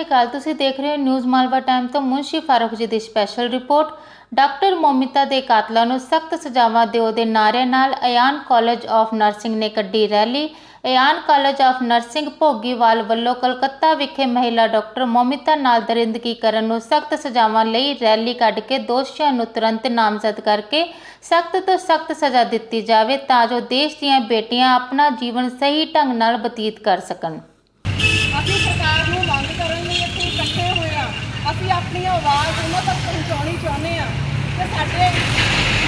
ਅਕਾਲ। ਤੁਸੀਂ ਦੇਖ ਰਹੇ ਹੋ ਨਿਊਜ਼ ਮਾਲਵਾ ਟਾਈਮ ਤੋਂ। ਮੁੰਸ਼ੀ ਫਾਰੂਕ ਜੀ ਦੀ ਸਪੈਸ਼ਲ ਰਿਪੋਰਟ ਡਾਕਟਰ ਮੋਮਿਤਾ ਦੇ ਕਾਤਲਾਂ ਨੂੰ ਸਖਤ ਸਜ਼ਾਵਾਂ ਦਿਓ ਦੇ ਨਾਅਰਿਆਂ ਨਾਲ ਅਯਾਨ ਕਾਲਜ ਆਫ ਨਰਸਿੰਗ ਨੇ ਕੱਢੀ rally. Ayaan college of nursing Bhogiwal ਵੱਲੋਂ ਕਲਕੱਤਾ ਵਿਖੇ ਮਹਿਲਾ ਡਾਕਟਰ ਮੋਮਿਤਾ ਨਾਲ ਦਰਿੰਦਗੀ ਕਰਨ ਨੂੰ ਸਖਤ ਸਜ਼ਾਵਾਂ ਲਈ ਰੈਲੀ ਕੱਢ ਕੇ ਦੋਸ਼ੀਆਂ ਨੂੰ ਤੁਰੰਤ ਨਾਮਜ਼ਦ ਕਰਕੇ ਸਖਤ ਤੋਂ ਸਖਤ ਸਜ਼ਾ ਦਿੱਤੀ ਜਾਵੇ ਤਾਂ ਜੋ ਦੇਸ਼ ਦੀਆਂ ਬੇਟੀਆਂ ਆਪਣਾ ਜੀਵਨ ਸਹੀ ਢੰਗ ਨਾਲ ਬਤੀਤ ਕਰ ਸਕਣ ਅਸੀਂ ਸਰਕਾਰ ਨੂੰ ਮੰਗ ਕਰਨ ਲਈ ਇੱਥੇ ਇਕੱਠੇ ਹੋਏ ਆ ਅਸੀਂ ਆਪਣੀ ਆਵਾਜ਼ ਉਹਨਾਂ ਤੱਕ ਪਹੁੰਚਾਉਣੀ ਚਾਹੁੰਦੇ ਆ ਕਿ ਸਾਡੇ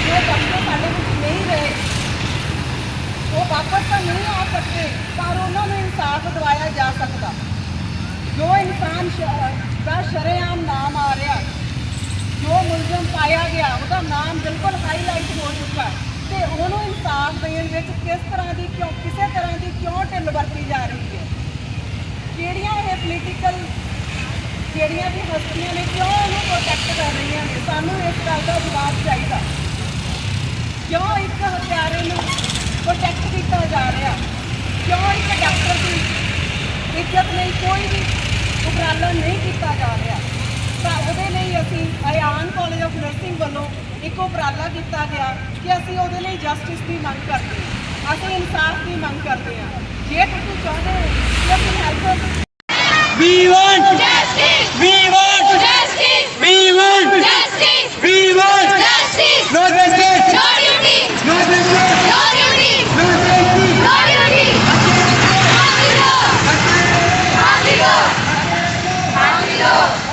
ਜੋ ਡਾਕਟਰ ਸਾਡੇ ਵਿੱਚ ਨਹੀਂ ਰਹੇ, ਉਹ ਵਾਪਸ ਤਾਂ ਨਹੀਂ ਆ ਸਕਦੇ, ਪਰ ਉਹਨਾਂ ਨੂੰ ਇਨਸਾਫ ਦਿਵਾਇਆ ਜਾ ਸਕਦਾ। ਜੋ ਇਨਸਾਨ ਸ਼- ਦਾ ਸ਼ਰੇਆਮ ਨਾਮ ਆ ਰਿਹਾ, ਜੋ ਮੁਲਜ਼ਮ ਪਾਇਆ ਗਿਆ, ਉਹਦਾ ਨਾਮ ਬਿਲਕੁਲ ਹਾਈਲਾਈਟ ਹੋ ਚੁੱਕਾ ਹੈ। ਤੇ ਉਹਨੂੰ ਇਨਸਾਫ ਦੇਣ ਵਿੱਚ ਕਿਸ ਤਰ੍ਹਾਂ ਦੀ ਕਿਉਂ, ਕਿਸੇ ਤਰ੍ਹਾਂ ਦੀ ਕਿਉਂ ਢਿੱਲ ਵਰਤੀ ਜਾ ਰਹੀ ਹੈ? ਕਿਹੜੀਆਂ ਇਹ ਪੋਲੀਟੀਕਲ ਜਿਹੜੀਆਂ ਵੀ ਹਸਤੀਆਂ ਨੇ ਕਿਉਂ ਉਹਨੂੰ ਪ੍ਰੋਟੈਕਟ ਕਰ ਰਹੀਆਂ ਨੇ? ਸਾਨੂੰ ਇਸ ਗੱਲ ਦਾ ਜਵਾਬ ਚਾਹੀਦਾ। ਕਿਉਂ ਇੱਕ ਹਥਿਆਰੇ ਨੂੰ ਪ੍ਰੋਟੈਕਟ ਕੀਤਾ ਜਾ ਰਿਹਾ? ਕਿਉਂ ਇੱਕ ਡਾਕਟਰ ਦੀ ਇੱਜ਼ਤ ਲਈ ਕੋਈ ਵੀ ਉਪਰਾਲਾ ਨਹੀਂ ਕੀਤਾ ਜਾ ਰਿਹਾ? ਤਾਂ ਉਹਦੇ ਲਈ ਅਸੀਂ ਅਯਾਨ ਕਾਲਜ ਆਫ ਨਰਸਿੰਗ ਵੱਲੋਂ ਇੱਕ ਉਪਰਾਲਾ ਕੀਤਾ ਗਿਆ ਕਿ ਅਸੀਂ ਉਹਦੇ ਲਈ ਜਸਟਿਸ ਦੀ ਮੰਗ ਕਰਦੇ ਹਾਂ। ਅਸੀਂ ਇਨਸਾਫ ਦੀ ਮੰਗ ਕਰਦੇ ਹਾਂ। ਜੇ ਤੁਸੀਂ ਚਾਹੁੰਦੇ ਹੋ ਕਿ ਅਸੀਂ ਹੈਲਪ 야!